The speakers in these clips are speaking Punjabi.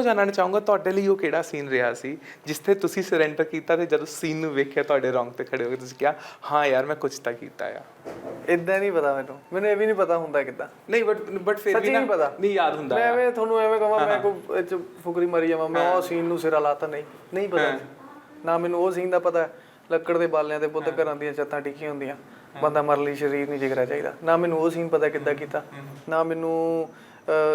ਉਹ ਜਾਣਨਾ ਚਾਹੂੰਗਾ? ਤੁਹਾਡੇ ਲਈ ਉਹ ਕਿਹੜਾ ਸੀਨ ਰਿਹਾ ਸੀ? ਜਿਸ ਤੇ ਤੁਸੀਂ ਸਰੈਂਡਰ ਕੀਤਾ ਤੇ ਜਦੋਂ ਸੀਨ ਨੂੰ ਵੇਖਿਆ ਤੁਹਾਡੇ ਰੌਂਗ ਤੇ ਖੜੇ ਹੋ ਕੇ ਤੁਸੀਂ ਕਿਹਾ ਹਾਂ ਯਾਰ ਮੈਂ ਕੁਝ ਤਾਂ ਕੀਤਾ ਆ। ਇਦਾਂ ਨਹੀਂ ਪਤਾ ਮੈਨੂੰ। ਮੈਨੂੰ ਇਹ ਵੀ ਨਹੀਂ ਪਤਾ ਹੁੰਦਾ ਕਿੱਦਾਂ। ਨਹੀਂ ਬਟ ਬਟ ਫਿਰ ਵੀ ਨਾ ਨਹੀਂ ਪਤਾ। ਨਹੀਂ ਯਾਦ ਹੁੰਦਾ ਮੈਂ। ਐਵੇਂ ਤੁਹਾਨੂੰ ਐਵੇਂ ਕਹਾਂ ਮੈਂ ਕੋ ਇਹ 'ਚ ਫੁਕਰੀ ਮਾਰੀ ਜਾਵਾਂ ਮੈਂ ਉਹ ਸੀਨ ਨੂੰ ਸਿਰਾ ਲਾਤਾ ਨਹੀਂ। ਨਹੀਂ ਪਤਾ ਨਾ ਮੈਨੂੰ ਉਹ ਸੀਨ ਦਾ ਪਤਾ। ਲੱਕੜ ਦੇ ਬਾਲਿਆਂ ਤੇ ਬੁੱਧ ਘਰਾਂ ਦੀਆਂ ਛੱਤਾਂ ਟਿਕੀਆਂ ਹੁੰਦੀਆਂ। ਬੰਦਾ ਮਰ ਲਈ ਸਰੀਰ ਨਹੀਂ ਜਿਗਰਾ ਚਾਹੀਦਾ। ਨਾ ਮੈਨੂੰ ਉਹ ਸੀਨ ਪਤਾ ਕਿੱਦਾਂ ਕੀਤਾ। ਨਾ ਮੈਨੂੰ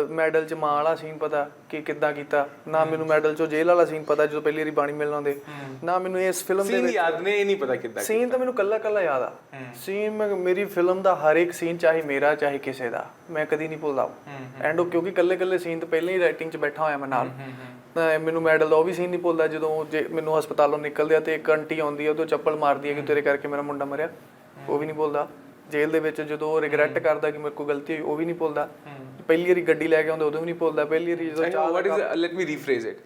ਮੈਡਲ ਚ ਮਾਂ ਵਾਲਾ ਸੀਨ ਪਤਾ ਕਿ ਕਿੱਦਾਂ ਕੀਤਾ। ਨਾ ਮੈਨੂੰ ਮੈਡਲ ਚੋਂ ਜੇਲ੍ਹ ਵਾਲਾ ਸੀਨ ਪਤਾ ਜਦੋਂ ਪਹਿਲੀ ਵਾਰੀ ਬਾਣੀ ਮਿਲਣ ਆਉਂਦੇ। ਨਾ ਮੈਨੂੰ ਇਸ ਫਿਲਮ ਦੇ ਸੀਨ ਯਾਦ ਨੇ ਇਹ ਨਹੀਂ ਪਤਾ ਕਿੱਦਾਂ ਸੀਨ ਤਾਂ ਮੈਨੂੰ ਕੱਲਾ ਕੱਲਾ ਯਾਦ ਆ। ਸੀਨ ਮੇਰੀ ਫਿਲਮ ਦਾ ਹਰ ਇੱਕ ਸੀਨ ਚਾਹੇ ਮੇਰਾ ਚਾਹੇ ਕਿਸੇ ਦਾ ਮੈਂ ਕਦੀ ਨਹੀਂ ਭੁੱਲਦਾ। ਐਂਡ ਉਹ ਕਿਉਂਕਿ ਕੱਲੇ ਕੱਲੇ ਸੀਨ ਤੋਂ ਪਹਿਲਾਂ ਹੀ ਰਾਈਟਿੰਗ 'ਚ ਬੈਠਾ ਹੋਇਆ ਮੈਂ ਨਾਲ। ਮੈਨੂੰ ਮੈਡਲ ਦਾ ਉਹ ਵੀ ਸੀਨ ਨਹੀਂ ਭੁੱਲਦਾ ਜਦੋਂ ਜੇ ਮੈਨੂੰ ਹਸਪਤਾਲੋਂ ਨਿਕਲਦੇ ਆ ਤੇ ਇੱਕ ਆਂਟੀ ਆਉਂਦੀ ਆ ਉਹ ਤੋਂ ਚੱਪਲ ਮਾਰਦੀ ਹੈ ਕਿ ਤੇਰੇ ਕਰਕੇ ਮੇਰਾ ਮੁੰਡਾ ਮਰਿਆ। ਉਹ ਵੀ ਨਹੀਂ ਭੁੱਲਦਾ। ਜੇਲ੍ਹ ਦੇ ਵਿੱਚ ਜਦੋਂ ਰਿਗਰੈਟ ਕਰਦਾ ਕਿ ਮੇਰੇ ਕੋਲ ਗਲਤੀ ਹੋਈ ਉਹ ਵੀ ਨਹੀਂ ਭੁੱਲਦਾ। ਪਹਿਲੀ ਵਾਰੀ ਗੱਡੀ ਲੈ ਕੇ ਆਉਂਦੇ ਉਦੋਂ ਵੀ ਨਹੀਂ ਭੁੱਲਦਾ ਪਹਿਲੀ ਵਾਰੀ ਜਦੋਂ ਚਾਹ what is let me rephrase it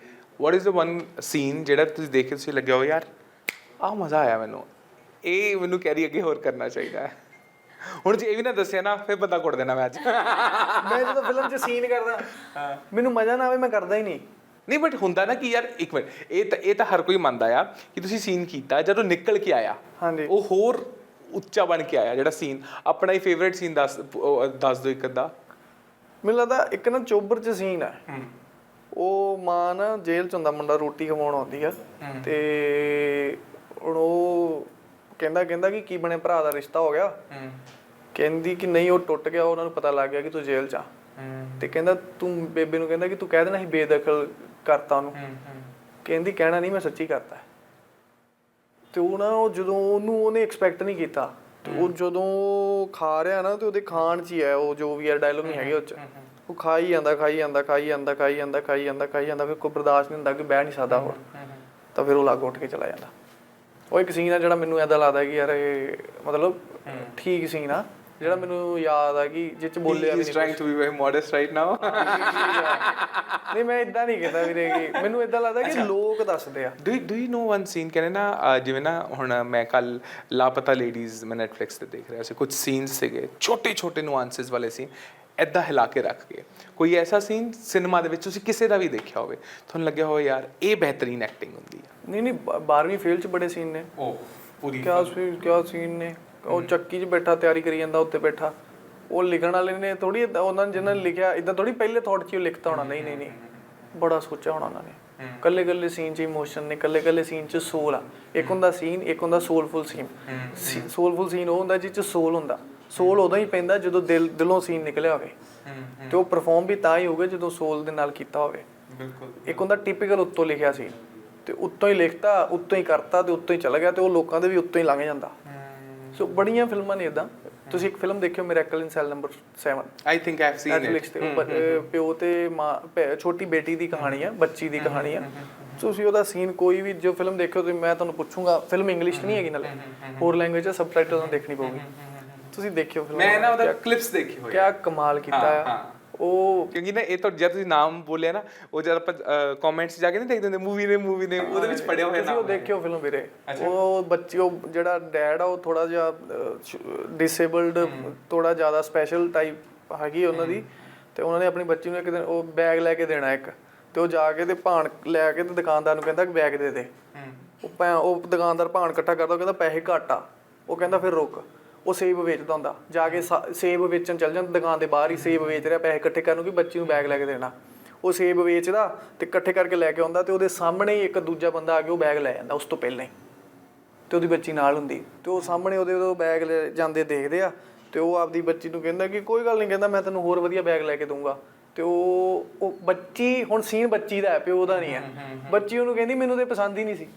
what is the one scene ਜਿਹੜਾ ਤੁਸੀਂ ਦੇਖ ਕੇ ਤੁਸੀਂ ਲੱਗਿਆ ਹੋ ਯਾਰ ਆਹ ਮਜ਼ਾ ਆਇਆ ਮੈਨੂੰ। ਇਹ ਮੈਨੂੰ ਕੈਰੀ ਅੱਗੇ ਹੋਰ ਕਰਨਾ ਚਾਹੀਦਾ ਹੈ। ਹੁਣ ਜੇ ਇਹ ਵੀ ਨਾ ਦੱਸਿਆ ਨਾ ਫਿਰ ਬੰਦਾ ਕੁੱਟ ਦੇਣਾ ਮੈਂ ਅੱਜ। ਮੈਂ ਜਦੋਂ ਫਿਲਮ 'ਚ ਸੀਨ ਕਰਦਾ ਮੈਨੂੰ ਮਜ਼ਾ ਨਾ ਆਵੇ ਮੈਂ ਕਰਦਾ ਹੀ ਨਹੀਂ। ਨਹੀਂ ਬਟ ਹੁੰਦਾ ਨਾ ਕਿ ਯਾਰ ਇੱਕ ਮਿੰਟ ਇਹ ਤਾਂ ਇਹ ਤਾਂ ਹਰ ਕੋਈ ਮੰਨਦਾ ਆ ਕਿ ਤੁਸੀਂ ਸੀਨ ਕੀਤਾ ਜਦੋਂ ਨਿਕਲ ਕੇ ਆਇਆ ਹਾਂਜੀ। ਉਹ ਹੋਰ ਉੱਚਾ ਬਣ ਕੇ ਆਇਆ ਜਿਹੜਾ ਸੀਨ ਆਪਣਾ ਹੀ ਫੇਵਰਿਟ ਸੀਨ ਦੱਸ ਦੱਸ ਦਿਓ ਇੱਕ ਅੱਧਾ। ਮੈਨੂੰ ਲੱਗਦਾ ਇੱਕ ਨਾ ਚੋਬਰ ਚ ਸੀਨ ਹੈ। ਉਹ ਮਾਂ ਨਾ ਜੇਲ੍ਹ ਚ ਹੁੰਦਾ ਮੁੰਡਾ ਰੋਟੀ ਖਵਾਉਣ ਆਉਂਦੀ ਆ। ਤੇ ਹੁਣ ਉਹ ਕਹਿੰਦਾ ਕਹਿੰਦਾ ਕਿ ਕੀ ਬਣੇ ਭਰਾ ਦਾ ਰਿਸ਼ਤਾ ਹੋ ਗਿਆ। ਕਹਿੰਦੀ ਕਿ ਨਹੀਂ ਉਹ ਟੁੱਟ ਗਿਆ ਉਹਨਾਂ ਨੂੰ ਪਤਾ ਲੱਗ ਗਿਆ ਕਿ ਤੂੰ ਜੇਲ੍ਹ ਚ ਆ। ਤੇ ਕਹਿੰਦਾ ਤੂੰ ਬੇਬੇ ਨੂੰ ਕਹਿੰਦਾ ਕਿ ਤੂੰ ਕਹਿ ਦੇਣਾ ਸੀ ਬੇਦਖਲ ਕਰਤਾ ਉਹਨੂੰ। ਕਹਿੰਦੀ ਕਹਿਣਾ ਨਹੀਂ ਮੈਂ ਸੱਚੀ ਕਰਤਾ। ਤੇ ਉਹ ਨਾ ਉਹ ਜਦੋਂ ਉਹਨੂੰ ਉਹਨੇ ਐਕਸਪੈਕਟ ਨਹੀਂ ਕੀਤਾ ਤੇ ਉਹ ਜਦੋਂ ਖਾ ਰਿਹਾ ਨਾ ਤੇ ਉਹਦੇ ਖਾਣ 'ਚ ਹੀ ਹੈ ਉਹ ਜੋ ਵੀ ਹੈ ਡਾਇਲੋਗ ਨਹੀਂ ਹੈਗੇ ਉਹ 'ਚ। ਉਹ ਖਾਈ ਜਾਂਦਾ ਖਾਈ ਜਾਂਦਾ ਖਾਈ ਜਾਂਦਾ ਖਾਈ ਜਾਂਦਾ ਖਾਈ ਜਾਂਦਾ ਖਾਈ ਜਾਂਦਾ ਫਿਰ ਕੋਈ ਬਰਦਾਸ਼ਤ ਨਹੀਂ ਹੁੰਦਾ ਕਿ ਬਹਿ ਨਹੀਂ ਸਕਦਾ ਹੋਰ। ਤਾਂ ਫਿਰ ਉਹ ਲੱਗ ਉੱਠ ਕੇ ਚਲਾ ਜਾਂਦਾ। ਉਹ ਇੱਕ ਸੀਨ ਆ ਜਿਹੜਾ ਮੈਨੂੰ ਐਦਾਂ ਲੱਗਦਾ ਕਿ ਯਾਰ ਇਹ ਮਤਲਬ ਠੀਕ ਸੀਨ ਆ। ਜਿਹੜਾ ਮੈਨੂੰ ਯਾਦ ਆ ਕਿ ਜਿਹ 'ਚ ਬੋਲਿਆ we trying to be very modest right now ਨਹੀਂ ਮੈਂ ਇਦਾਂ ਨਹੀਂ ਕਹਿੰਦਾ ਵੀਰੇ ਕਿ ਮੈਨੂੰ ਇਦਾਂ ਲੱਗਦਾ ਕਿ ਲੋਕ ਦੱਸਦੇ ਆ। Do do you know one scene ਕਹਿੰਦੇ ਨਾ ਜਿਵੇਂ ਨਾ ਹੁਣ ਮੈਂ ਕੱਲ ਲਾਪਤਾ ਲੇਡੀਜ਼ ਮੈਂ ਨੈਟਫਲਿਕਸ ਤੇ ਦੇਖ ਰਿਹਾ ਸੀ। ਕੁਝ ਸੀਨਸ ਸੀਗੇ ਛੋਟੇ ਛੋਟੇ nuances ਵਾਲੇ ਸੀਨ ਐਦਾਂ ਹਿਲਾ ਕੇ ਰੱਖ ਕੇ। ਕੋਈ ਐਸਾ ਸੀਨ ਸਿਨੇਮਾ ਦੇ ਵਿੱਚ ਤੁਸੀਂ ਕਿਸੇ ਦਾ ਵੀ ਦੇਖਿਆ ਹੋਵੇ ਤੁਹਾਨੂੰ ਲੱਗਿਆ ਹੋਵੇ ਯਾਰ ਇਹ ਬਿਹਤਰੀਨ ਐਕਟਿੰਗ ਹੁੰਦੀ ਹੈ ਨਹੀਂ ਨਹੀਂ 12ਵੀਂ ਫੇਲ 'ਚ ਬੜੇ ਸੀਨ ਨੇ। ਉਹ ਪੂਰੀ ਕਿਆ ਸੀ ਕਿਆ ਸੀਨ ਨੇ? ਉਹ ਚੱਕੀ 'ਚ ਬੈਠਾ ਤਿਆਰੀ ਕਰੀ ਜਾਂਦਾ ਉੱਤੇ ਬੈਠਾ। ਉਹ ਲਿਖਣ ਵਾਲੇ ਨੇ ਥੋੜੀ ਉਹਨਾਂ ਨੇ ਜਿਹਨਾਂ ਨੇ ਲਿਖਿਆ ਇਦਾਂ ਥੋੜੀ ਪਹਿਲੇ ਥਾਟ 'ਚ ਹੀ ਲਿਖਤਾ ਹੋਣਾ ਨਹੀਂ ਨਹੀਂ ਨਹੀਂ। ਬੜਾ ਸੋਚਿਆ ਹੋਣਾ ਉਹਨਾਂ ਨੇ। ਕੱਲੇ ਕੱਲੇ ਸੀਨ 'ਚ ਇਮੋਸ਼ਨ ਨੇ ਕੱਲੇ ਕੱਲੇ ਸੀਨ 'ਚ ਸੋਲ ਆ। ਇੱਕ ਹੁੰਦਾ ਸੀਨ ਇੱਕ ਹੁੰਦਾ ਸੋਲਫੁਲ ਸੀਨ ਸੋਲਫੁਲ ਸੀਨ ਉਹ ਹੁੰਦਾ ਜਿਸ 'ਚ ਸੋਲ ਹੁੰਦਾ। ਸੋਲ ਉਦੋਂ ਹੀ ਪੈਂਦਾ ਜਦੋਂ ਦਿਲ ਦਿਲੋਂ ਸੀਨ ਨਿਕਲਿਆ ਹੋਵੇ। ਤੇ ਉਹ ਪਰਫਾਰਮ ਵੀ ਤਾਂ ਹੀ ਹੋਊਗਾ ਜਦੋਂ ਸੋਲ ਦੇ ਨਾਲ ਕੀਤਾ ਹੋਵੇ। ਬਿਲਕੁਲ। ਇੱਕ ਹੁੰਦਾ ਟਿਪੀਕਲ ਉੱਤੋਂ ਲਿਖਿਆ ਸੀ ਤੇ ਉੱਤੋਂ ਹੀ ਲਿਖਤਾ ਉੱਤੋਂ ਹੀ ਕਰਤਾ ਤੇ ਉੱਤੋਂ ਹੀ ਚਲਾ ਗਿਆ ਤੇ ਉਹ ਲੋਕਾਂ ਦੇ ਵੀ ਉੱਤੋਂ ਹੀ ਲੰਘ ਜਾਂਦਾ। ਸੋ ਬੜੀਆਂ ਫਿਲਮਾਂ ਨੇ ਇਦਾਂ ਤੁਸੀਂ ਇੱਕ ਫਿਲਮ ਦੇਖਿਓ miracle in cell number 7 I think I've seen Netflix ਤੇ। ਅਹ ਪਿਓ ਤੇ ਮਾਂ ਛੋਟੀ ਬੇਟੀ ਦੀ ਕਹਾਣੀ ਹੈ ਬੱਚੀ ਦੀ ਕਹਾਣੀ ਹੈ ਤੁਸੀਂ ਉਹਦਾ ਸੀਨ ਕੋਈ ਵੀ ਜੋ ਫਿਲਮ ਦੇਖਿਓ ਤੇ ਮੈਂ ਤੁਹਾਨੂੰ ਪੁੱਛੂੰਗਾ ਫਿਲਮ ਇੰਗਲਿਸ਼ ਨਹੀਂ ਹੈਗੀ ਨਾਲੇ। ਹੋਰ ਲੈਂਗੁਏਜ ਹੈ ਸਬਟਾਈਟਲ ਨਾਲ ਦੇਖਣੀ ਪਊਗੀ। ਤੁਸੀਂ ਦੇਖਿਓ ਫਿਲਮ। ਮੈਂ ਨਾ ਉਹਦਾ ਕਲਿੱਪਸ ਦੇਖੇ ਹੋਏ ਕਿਆ ਕਮਾਲ ਕੀਤਾ ਆ। ਹਾਂ। ਉਹ ਕਿਉਂਕਿ ਨਾ ਇਹ ਤਾਂ ਜਦ ਤੁਸੀਂ ਨਾਮ ਬੋਲਿਆ ਨਾ ਉਹ ਜਦ ਆਪਾਂ ਕਮੈਂਟਸ ਜਾ ਕੇ ਨਹੀਂ ਦੇਖਦੇ ਹੁੰਦੇ ਮੂਵੀ ਨੇ ਮੂਵੀ ਨੇ ਉਹਦੇ ਵਿੱਚ ਪੜਿਆ ਹੋਇਆ ਤੁਸੀਂ ਉਹ ਦੇਖਿਓ ਫਿਲਮ ਵੀਰੇ। ਉਹ ਬੱਚੀ ਉਹ ਜਿਹੜਾ ਡੈਡ ਆ ਉਹ ਥੋੜਾ ਜਿਹਾ ਡਿਸੇਬਲਡ ਥੋੜਾ ਜ਼ਿਆਦਾ ਸਪੈਸ਼ਲ ਟਾਈਪ ਹੈਗੀ ਉਹਨਾਂ ਦੀ। ਤੇ ਉਹਨਾਂ ਨੇ ਆਪਣੀ ਬੱਚੀ ਨੂੰ ਇੱਕ ਦਿਨ ਉਹ ਬੈਗ ਲੈ ਕੇ ਦੇਣਾ ਇੱਕ। ਤੇ ਉਹ ਜਾ ਕੇ ਤੇ ਭਾਣ ਲੈ ਕੇ ਤੇ ਦੁਕਾਨਦਾਰ ਨੂੰ ਕਹਿੰਦਾ ਕਿ ਬੈਗ ਦੇ। ਦੇ ਉਹ ਉਹ ਦੁਕਾਨਦਾਰ ਭਾਣ ਇਕੱਠਾ ਕਰਦਾ ਉਹ ਕਹਿੰਦਾ ਪੈਸੇ ਘੱਟ ਆ। ਉਹ ਕਹਿੰਦਾ ਫਿਰ ਰੁਕ। ਉਹ ਸੇਬ ਵੇਚਦਾ ਹੁੰਦਾ। ਜਾ ਕੇ ਸੇਬ ਵੇਚਣ ਚੱਲ ਜਾਂਦਾ ਦੁਕਾਨ ਦੇ ਬਾਹਰ ਹੀ ਸੇਬ ਵੇਚ ਰਿਹਾ ਪੈਸੇ ਇਕੱਠੇ ਕਰਨ ਨੂੰ ਕਿ ਬੱਚੀ ਨੂੰ ਬੈਗ ਲੈ ਕੇ ਦੇਣਾ। ਉਹ ਸੇਬ ਵੇਚਦਾ ਤੇ ਇਕੱਠੇ ਕਰਕੇ ਲੈ ਕੇ ਆਉਂਦਾ ਤੇ ਉਹਦੇ ਸਾਹਮਣੇ ਹੀ ਇੱਕ ਦੂਜਾ ਬੰਦਾ ਆ ਕੇ ਉਹ ਬੈਗ ਲੈ ਜਾਂਦਾ ਉਸ ਤੋਂ ਪਹਿਲਾਂ ਹੀ। ਤੇ ਉਹਦੀ ਬੱਚੀ ਨਾਲ ਹੁੰਦੀ। ਤੇ ਉਹ ਸਾਹਮਣੇ ਉਹਦੇ ਉਹ ਬੈਗ ਲੈ ਜਾਂਦੇ ਦੇਖਦੇ ਆ ਤੇ ਉਹ ਆਪਦੀ ਬੱਚੀ ਨੂੰ ਕਹਿੰਦਾ ਕਿ ਕੋਈ ਗੱਲ ਨਹੀਂ ਕਹਿੰਦਾ ਮੈਂ ਤੈਨੂੰ ਹੋਰ ਵਧੀਆ ਬੈਗ ਲੈ ਕੇ ਦੂੰਗਾ ਤੇ ਉਹ ਉਹ ਬੱਚੀ ਹੁਣ ਸੀਨ ਬੱਚੀ ਦਾ ਹੈ ਪਿਓ ਦਾ ਨਹੀਂ ਹੈ। ਬੱਚੀ ਉਹਨੂੰ ਕਹਿੰਦੀ ਮੈਨੂੰ ਤੇ ਪਸੰਦ ਹੀ ਨਹੀਂ ਸੀ।